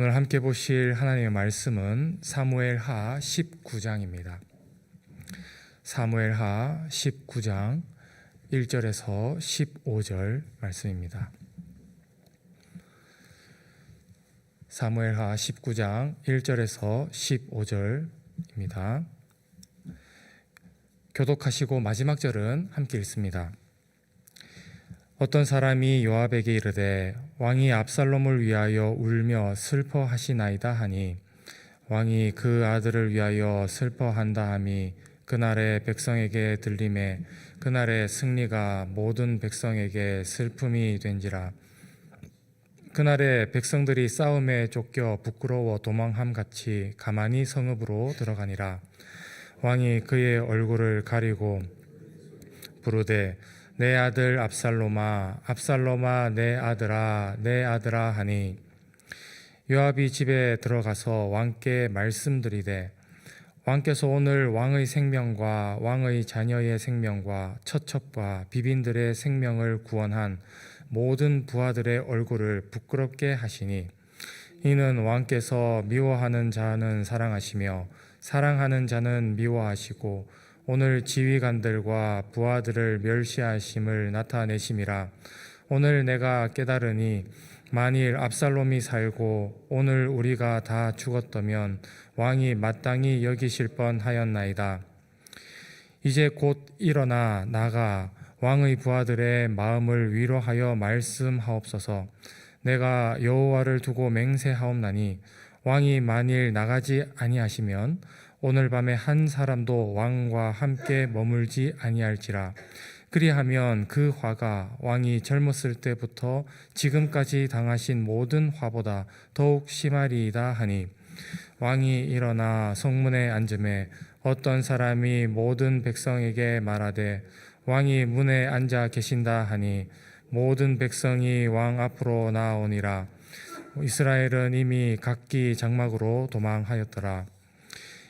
오늘 함께 보실 하나님의 말씀은 사무엘 하 19장입니다. 사무엘 하 19장 1절에서 15절 말씀입니다. 사무엘 하 19장 1절에서 15절입니다. 교독하시고 마지막 절은 함께 읽습니다. 어떤 사람이 요압에게 이르되 왕이 압살롬을 위하여 울며 슬퍼하시나이다 하니 왕이 그 아들을 위하여 슬퍼한다 함이 그날의 백성에게 들림에 그날의 승리가 모든 백성에게 슬픔이 된지라. 그날의 백성들이 싸움에 쫓겨 부끄러워 도망함 같이 가만히 성읍으로 들어가니라. 왕이 그의 얼굴을 가리고 부르되 내 아들 압살롬아 압살롬아 내 아들아 내 아들아 하니 요압이 집에 들어가서 왕께 말씀드리되 왕께서 오늘 왕의 생명과 왕의 자녀의 생명과 처첩과 비빈들의 생명을 구원한 모든 부하들의 얼굴을 부끄럽게 하시니 이는 왕께서 미워하는 자는 사랑하시며 사랑하는 자는 미워하시고 오늘 지휘관들과 부하들을 멸시하심을 나타내심이라 오늘 내가 깨달으니 만일 압살롬이 살고 오늘 우리가 다 죽었다면 왕이 마땅히 여기실 뻔하였나이다. 이제 곧 일어나 나가 왕의 부하들의 마음을 위로하여 말씀하옵소서. 내가 여호와를 두고 맹세하옵나니 왕이 만일 나가지 아니하시면 오늘 밤에 한 사람도 왕과 함께 머물지 아니할지라. 그리하면 그 화가 왕이 젊었을 때부터 지금까지 당하신 모든 화보다 더욱 심하리이다 하니 왕이 일어나 성문에 앉음에 어떤 사람이 모든 백성에게 말하되 왕이 문에 앉아 계신다 하니 모든 백성이 왕 앞으로 나오니라. 이스라엘은 이미 각기 장막으로 도망하였더라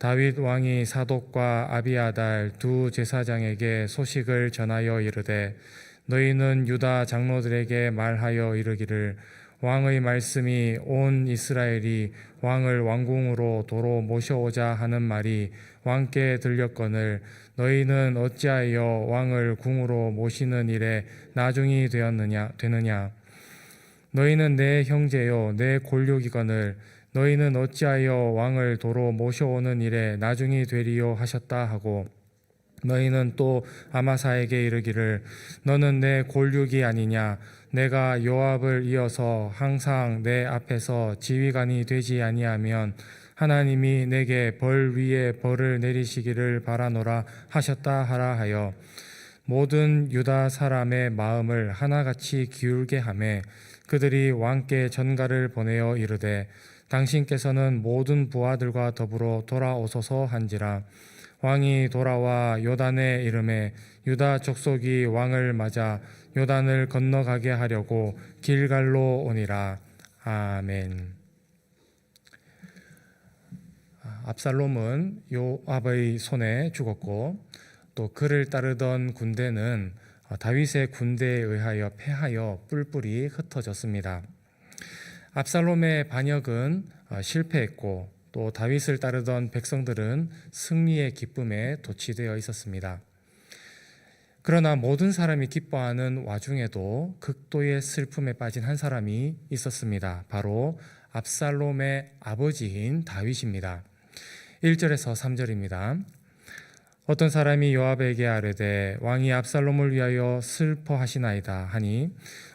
다윗 왕이 사독과 아비아달 두 제사장에게 소식을 전하여 이르되 너희는 유다 장로들에게 말하여 이르기를 왕의 말씀이 온 이스라엘이 왕을 왕궁으로 도로 모셔오자 하는 말이 왕께 들렸거늘 너희는 어찌하여 왕을 궁으로 모시는 일에 나중이 되었느냐 되느냐? 너희는 내 형제요 내 골육이거늘 너희는 어찌하여 왕을 도로 모셔오는 일에 나중이 되리요 하셨다 하고 너희는 또 아마사에게 이르기를 너는 내 골육이 아니냐? 내가 요압을 이어서 항상 내 앞에서 지휘관이 되지 아니하면 하나님이 내게 벌 위에 벌을 내리시기를 바라노라 하셨다 하라 하여 모든 유다 사람의 마음을 하나같이 기울게 하매 그들이 왕께 전가를 보내어 이르되 당신께서는 모든 부하들과 더불어 돌아오소서 한지라 왕이 돌아와 요단의 이름에 유다 족속이 왕을 맞아 요단을 건너가게 하려고 길갈로 오니라 아멘. 압살롬은 요압의 손에 죽었고 또 그를 따르던 군대는 다윗의 군대에 의하여 패하여 뿔뿔이 흩어졌습니다. 압살롬의 반역은 어, 실패했고 또 다윗을 따르던 백성들은 승리의 기쁨에 도취되어 있었습니다. 그러나 모든 사람이 기뻐하는 와중에도 극도의 슬픔에 빠진 한 사람이 있었습니다. 바로 압살롬의 아버지인 다윗입니다. 1절에서 3절입니다. 어떤 사람이 요압에게 아뢰되 왕이 압살롬을 위하여 슬퍼하시나이다 하니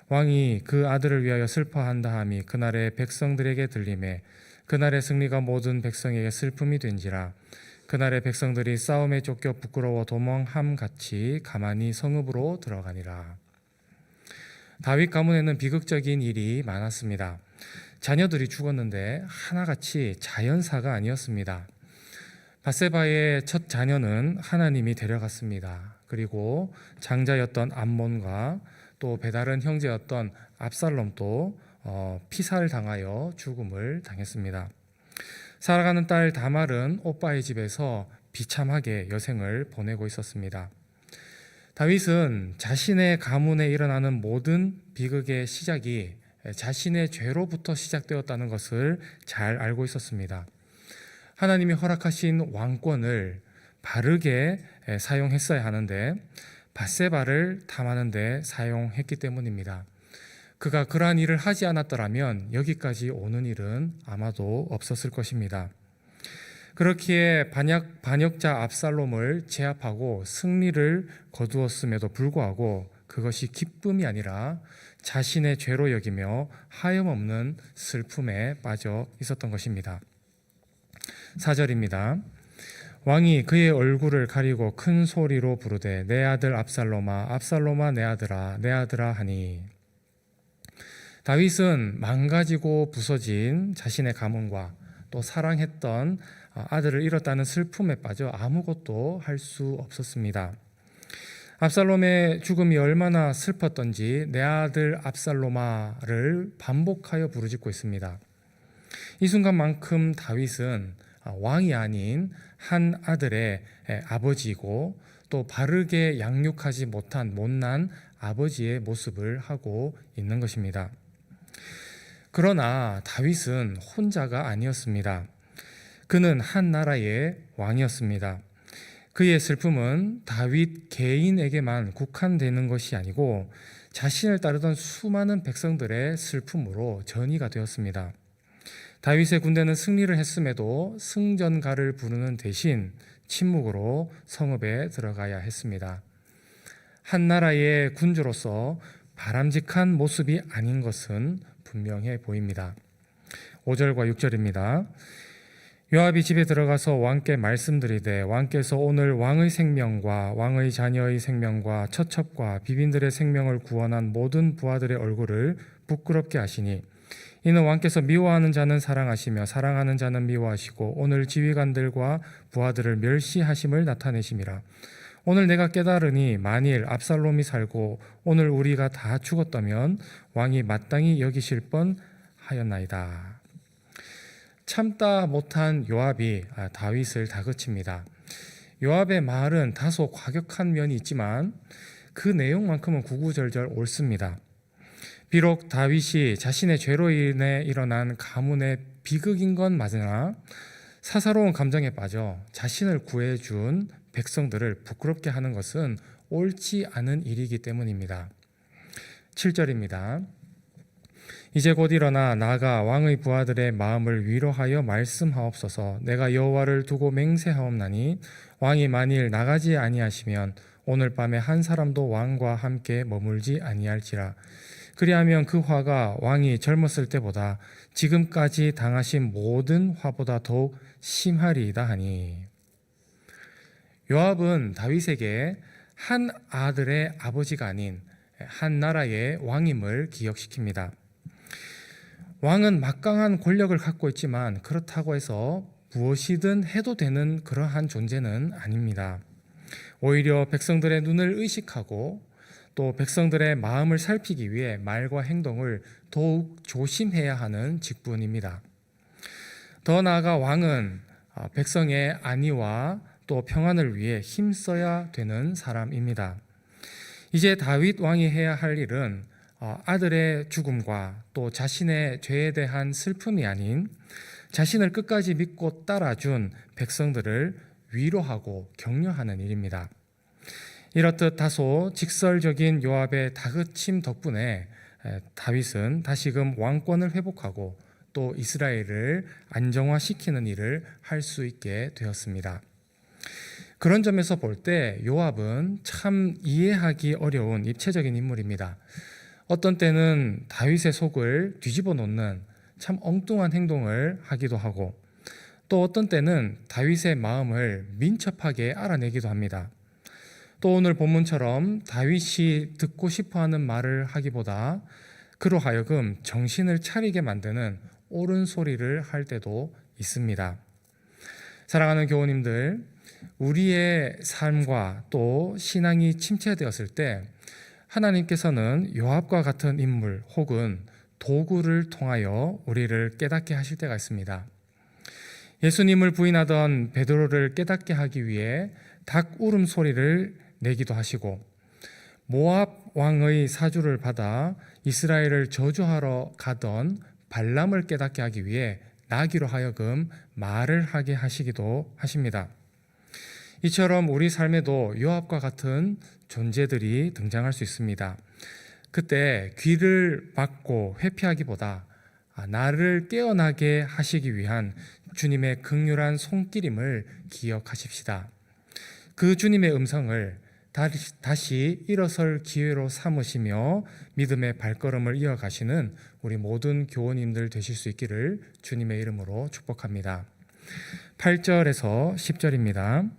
왕이 그 아들을 위하여 슬퍼한다 함이 그날의 백성들에게 들림에 그날의 승리가 모든 백성에게 슬픔이 된지라 그날의 백성들이 싸움에 쫓겨 부끄러워 도망함 같이 가만히 성읍으로 들어가니라 다윗 가문에는 비극적인 일이 많았습니다. 자녀들이 죽었는데 하나같이 자연사가 아니었습니다. 바세바의 첫 자녀는 하나님이 데려갔습니다. 그리고 장자였던 암몬과 또 배다른 형제였던 압살롬도 어, 피살을 당하여 죽음을 당했습니다. 살아가는 딸 다말은 오빠의 집에서 비참하게 여생을 보내고 있었습니다. 다윗은 자신의 가문에 일어나는 모든 비극의 시작이 자신의 죄로부터 시작되었다는 것을 잘 알고 있었습니다. 하나님이 허락하신 왕권을 바르게 사용했어야 하는데 바세바를 탐하는 데 사용했기 때문입니다. 그가 그러한 일을 하지 않았더라면 여기까지 오는 일은 아마도 없었을 것입니다. 그렇기에 반역, 반역자 압살롬을 제압하고 승리를 거두었음에도 불구하고 그것이 기쁨이 아니라 자신의 죄로 여기며 하염없는 슬픔에 빠져 있었던 것입니다. 4절입니다. 왕이 그의 얼굴을 가리고 큰 소리로 부르되 내 아들 압살롬아 압살롬아 내 아들아 내 아들아 하니 다윗은 망가지고 부서진 자신의 가문과 또 사랑했던 아들을 잃었다는 슬픔에 빠져 아무것도 할 수 없었습니다. 압살롬의 죽음이 얼마나 슬펐던지 내 아들 압살롬아를 반복하여 부르짖고 있습니다. 이 순간만큼 다윗은 왕이 아닌 한 아들의 아버지이고 또 바르게 양육하지 못한 못난 아버지의 모습을 하고 있는 것입니다. 그러나 다윗은 혼자가 아니었습니다. 그는 한 나라의 왕이었습니다. 그의 슬픔은 다윗 개인에게만 국한되는 것이 아니고 자신을 따르던 수많은 백성들의 슬픔으로 전이가 되었습니다. 다윗의 군대는 승리를 했음에도 승전가를 부르는 대신 침묵으로 성읍에 들어가야 했습니다. 한 나라의 군주로서 바람직한 모습이 아닌 것은 분명해 보입니다. 5절과 6절입니다. 요압이 집에 들어가서 왕께 말씀드리되 왕께서 오늘 왕의 생명과 왕의 자녀의 생명과 처첩과 비빈들의 생명을 구원한 모든 부하들의 얼굴을 부끄럽게 하시니 이는 왕께서 미워하는 자는 사랑하시며 사랑하는 자는 미워하시고 오늘 지휘관들과 부하들을 멸시하심을 나타내심이라 오늘 내가 깨달으니 만일 압살롬이 살고 오늘 우리가 다 죽었다면 왕이 마땅히 여기실 뻔 하였나이다. 참다 못한 요압이 아, 다윗을 다그칩니다. 요압의 말은 다소 과격한 면이 있지만 그 내용만큼은 구구절절 옳습니다. 비록 다윗이 자신의 죄로 인해 일어난 가문의 비극인 건 맞으나 사사로운 감정에 빠져 자신을 구해준 백성들을 부끄럽게 하는 것은 옳지 않은 일이기 때문입니다. 7절입니다. 이제 곧 일어나 나가 왕의 부하들의 마음을 위로하여 말씀하옵소서. 내가 여호와를 두고 맹세하옵나니 왕이 만일 나가지 아니하시면 오늘 밤에 한 사람도 왕과 함께 머물지 아니할지라. 그리하면 그 화가 왕이 젊었을 때보다 지금까지 당하신 모든 화보다 더욱 심하리이다 하니. 요압은 다윗에게 한 아들의 아버지가 아닌 한 나라의 왕임을 기억시킵니다. 왕은 막강한 권력을 갖고 있지만 그렇다고 해서 무엇이든 해도 되는 그러한 존재는 아닙니다. 오히려 백성들의 눈을 의식하고 또 백성들의 마음을 살피기 위해 말과 행동을 더욱 조심해야 하는 직분입니다. 더 나아가 왕은 백성의 안위와 또 평안을 위해 힘써야 되는 사람입니다. 이제 다윗 왕이 해야 할 일은 어, 아들의 죽음과 또 자신의 죄에 대한 슬픔이 아닌 자신을 끝까지 믿고 따라준 백성들을 위로하고 격려하는 일입니다. 이렇듯 다소 직설적인 요압의 다그침 덕분에 다윗은 다시금 왕권을 회복하고 또 이스라엘을 안정화시키는 일을 할 수 있게 되었습니다. 그런 점에서 볼 때 요압은 참 이해하기 어려운 입체적인 인물입니다. 어떤 때는 다윗의 속을 뒤집어 놓는 참 엉뚱한 행동을 하기도 하고 또 어떤 때는 다윗의 마음을 민첩하게 알아내기도 합니다. 또 오늘 본문처럼 다윗이 듣고 싶어 하는 말을 하기보다 그로 하여금 정신을 차리게 만드는 옳은 소리를 할 때도 있습니다. 사랑하는 교우님들, 우리의 삶과 또 신앙이 침체되었을 때 하나님께서는 요압과 같은 인물 혹은 도구를 통하여 우리를 깨닫게 하실 때가 있습니다. 예수님을 부인하던 베드로를 깨닫게 하기 위해 닭 울음 소리를 내기도 하시고 모압 왕의 사주를 받아 이스라엘을 저주하러 가던 발람을 깨닫게 하기 위해 나귀로 하여금 말을 하게 하시기도 하십니다. 이처럼 우리 삶에도 요압과 같은 존재들이 등장할 수 있습니다. 그때 귀를 막고 회피하기보다 아, 나를 깨어나게 하시기 위한 주님의 극률한 손길임을 기억하십시다. 그 주님의 음성을 다시, 일어설 기회로 삼으시며 믿음의 발걸음을 이어가시는 우리 모든 교원님들 되실 수 있기를 주님의 이름으로 축복합니다. 8절에서 10절입니다.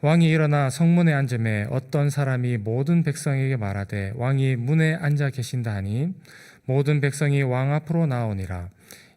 왕이 일어나 성문에 앉음에 어떤 사람이 모든 백성에게 말하되 왕이 문에 앉아 계신다 하니 모든 백성이 왕 앞으로 나오니라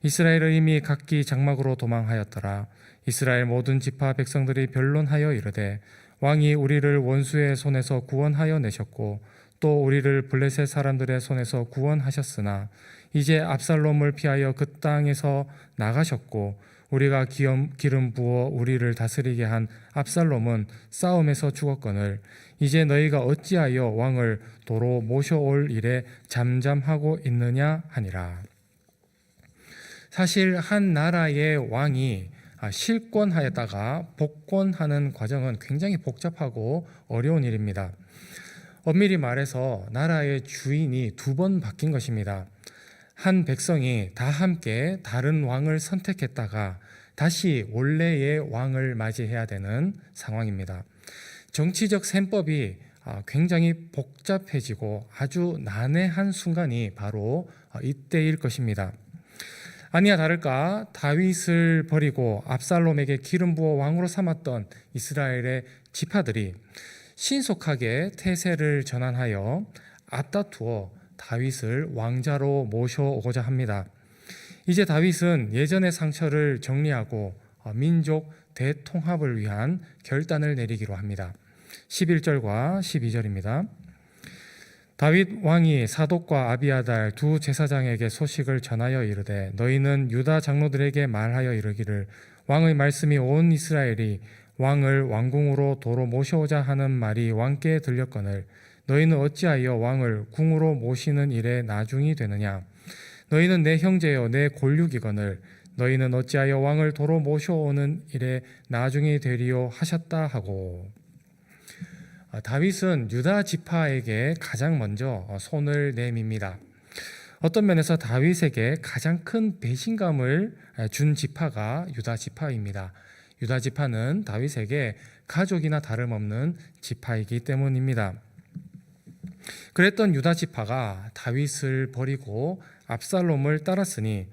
이스라엘은 이미 각기 장막으로 도망하였더라 이스라엘 모든 지파 백성들이 변론하여 이르되 왕이 우리를 원수의 손에서 구원하여 내셨고 또 우리를 블레셋 사람들의 손에서 구원하셨으나 이제 압살롬을 피하여 그 땅에서 나가셨고 우리가 기름, 부어 우리를 다스리게 한 압살롬은 싸움에서 죽었거늘 이제 너희가 어찌하여 왕을 도로 모셔올 일에 잠잠하고 있느냐 하니라. 사실 한 나라의 왕이 실권하였다가 복권하는 과정은 굉장히 복잡하고 어려운 일입니다. 엄밀히 말해서 나라의 주인이 두 번 바뀐 것입니다. 한 백성이 다 함께 다른 왕을 선택했다가 다시 원래의 왕을 맞이해야 되는 상황입니다. 정치적 셈법이 아, 굉장히 복잡해지고 아주 난해한 순간이 바로 이때일 것입니다. 아니야 다를까 다윗을 버리고 압살롬에게 기름 부어 왕으로 삼았던 이스라엘의 지파들이 신속하게 태세를 전환하여 앞다투어 다윗을 왕자로 모셔오고자 합니다. 이제 다윗은 예전의 상처를 정리하고 민족 대통합을 위한 결단을 내리기로 합니다. 11절과 12절입니다. 다윗 왕이 사독과 아비아달 두 제사장에게 소식을 전하여 이르되 너희는 유다 장로들에게 말하여 이르기를 왕의 말씀이 온 이스라엘이 왕을 왕궁으로 도로 모셔오자 하는 말이 왕께 들렸거늘. 너희는 어찌하여 왕을 궁으로 모시는 일에 나중이 되느냐? 너희는 내 형제여 내 골육이거늘. 너희는 어찌하여 왕을 도로 모셔오는 일에 나중이 되리요 하셨다 하고. 아, 다윗은 유다 지파에게 가장 먼저 어, 손을 내밉니다. 어떤 면에서 다윗에게 가장 큰 배신감을 준 지파가 유다 지파입니다. 유다 지파는 다윗에게 가족이나 다름없는 지파이기 때문입니다. 그랬던 유다 지파가 다윗을 버리고 압살롬을 따랐으니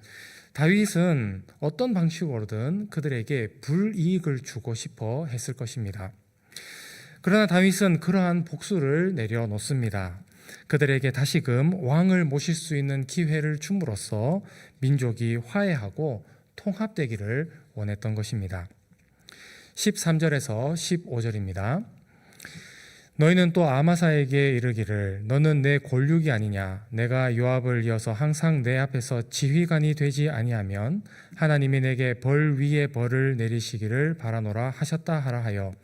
다윗은 어떤 방식으로든 그들에게 불이익을 주고 싶어 했을 것입니다. 그러나 다윗은 그러한 복수를 내려놓습니다. 그들에게 다시금 왕을 모실 수 있는 기회를 줌으로써 민족이 화해하고 통합되기를 원했던 것입니다. 13절에서 15절입니다. 너희는 또 아마사에게 이르기를 너는 내 골육이 아니냐 내가 요압을 이어서 항상 내 앞에서 지휘관이 되지 아니하면 하나님이 내게 벌 위에 벌을 내리시기를 바라노라 하셨다 하라 하여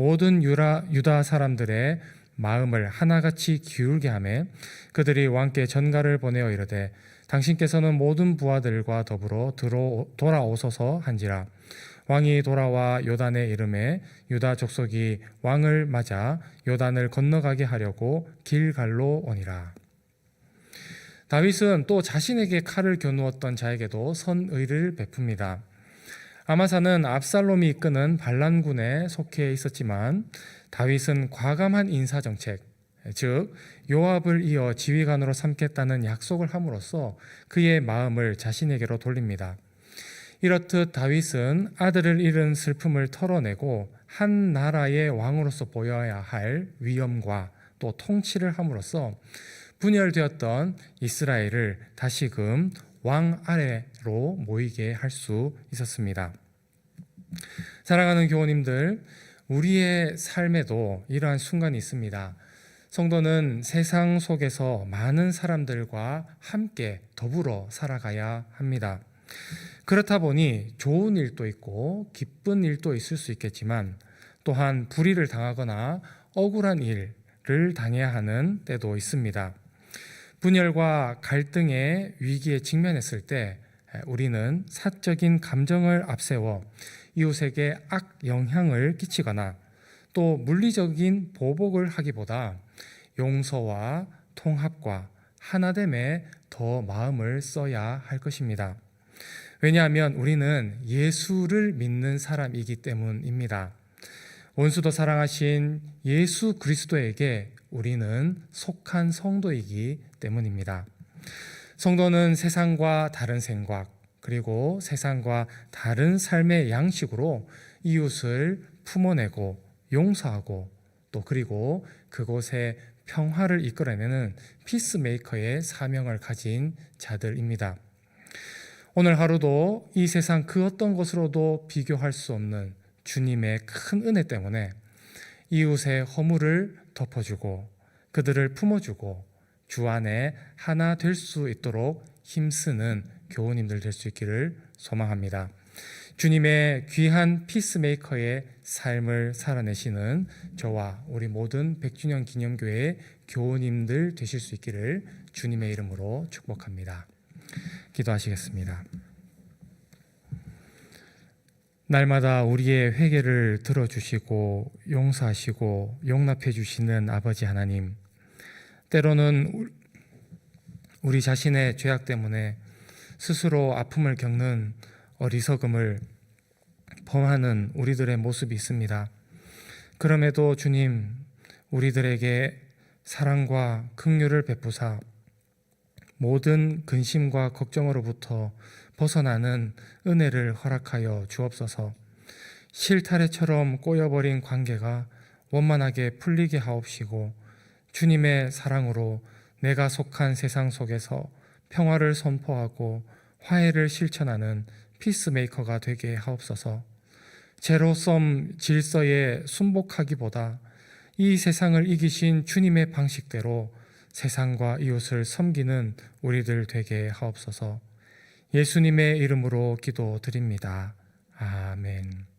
모든 유라, 유다 사람들의 마음을 하나같이 기울게 하매 그들이 왕께 전가를 보내어 이르되 당신께서는 모든 부하들과 더불어 들어 돌아오소서 한지라 왕이 돌아와 요단의 이름에 유다 족속이 왕을 맞아 요단을 건너가게 하려고 길갈로 오니라 다윗은 또 자신에게 칼을 겨누었던 자에게도 선의를 베풉니다. 아마사는 압살롬이 이끄는 반란군에 속해 있었지만 다윗은 과감한 인사 정책, 즉 요압을 이어 지휘관으로 삼겠다는 약속을 함으로써 그의 마음을 자신에게로 돌립니다. 이렇듯 다윗은 아들을 잃은 슬픔을 털어내고 한 나라의 왕으로서 보여야 할 위엄과 또 통치를 함으로써 분열되었던 이스라엘을 다시금 왕 아래 로 모이게 할 수 있었습니다. 사랑하는 교우님들, 우리의 삶에도 이러한 순간이 있습니다. 성도는 세상 속에서 많은 사람들과 함께 더불어 살아가야 합니다. 그렇다 보니 좋은 일도 있고 기쁜 일도 있을 수 있겠지만 또한 불의를 당하거나 억울한 일을 당해야 하는 때도 있습니다. 분열과 갈등의 위기에 직면했을 때 우리는 사적인 감정을 앞세워 이웃에게 악 영향을 끼치거나 또 물리적인 보복을 하기보다 용서와 통합과 하나됨에 더 마음을 써야 할 것입니다. 왜냐하면 우리는 예수를 믿는 사람이기 때문입니다. 원수도 사랑하신 예수 그리스도에게 우리는 속한 성도이기 때문입니다. 성도는 세상과 다른 생각, 그리고 세상과 다른 삶의 양식으로 이웃을 품어내고 용서하고 또 그리고 그곳에 평화를 이끌어내는 피스메이커의 사명을 가진 자들입니다. 오늘 하루도 이 세상 그 어떤 것으로도 비교할 수 없는 주님의 큰 은혜 때문에 이웃의 허물을 덮어주고 그들을 품어주고 주 안에 하나 될 수 있도록 힘쓰는 교우님들 될 수 있기를 소망합니다. 주님의 귀한 피스메이커의 삶을 살아내시는 저와 우리 모든 백주년 기념교회 교우님들 되실 수 있기를 주님의 이름으로 축복합니다. 기도하시겠습니다. 날마다 우리의 회개를 들어주시고 용서하시고 용납해 주시는 아버지 하나님, 때로는 우리 자신의 죄악 때문에 스스로 아픔을 겪는 어리석음을 범하는 우리들의 모습이 있습니다. 그럼에도 주님, 우리들에게 사랑과 긍휼을 베푸사 모든 근심과 걱정으로부터 벗어나는 은혜를 허락하여 주옵소서. 실타래처럼 꼬여버린 관계가 원만하게 풀리게 하옵시고 주님의 사랑으로 내가 속한 세상 속에서 평화를 선포하고 화해를 실천하는 피스메이커가 되게 하옵소서. 제로섬 질서에 순복하기보다 이 세상을 이기신 주님의 방식대로 세상과 이웃을 섬기는 우리들 되게 하옵소서. 예수님의 이름으로 기도드립니다. 아멘.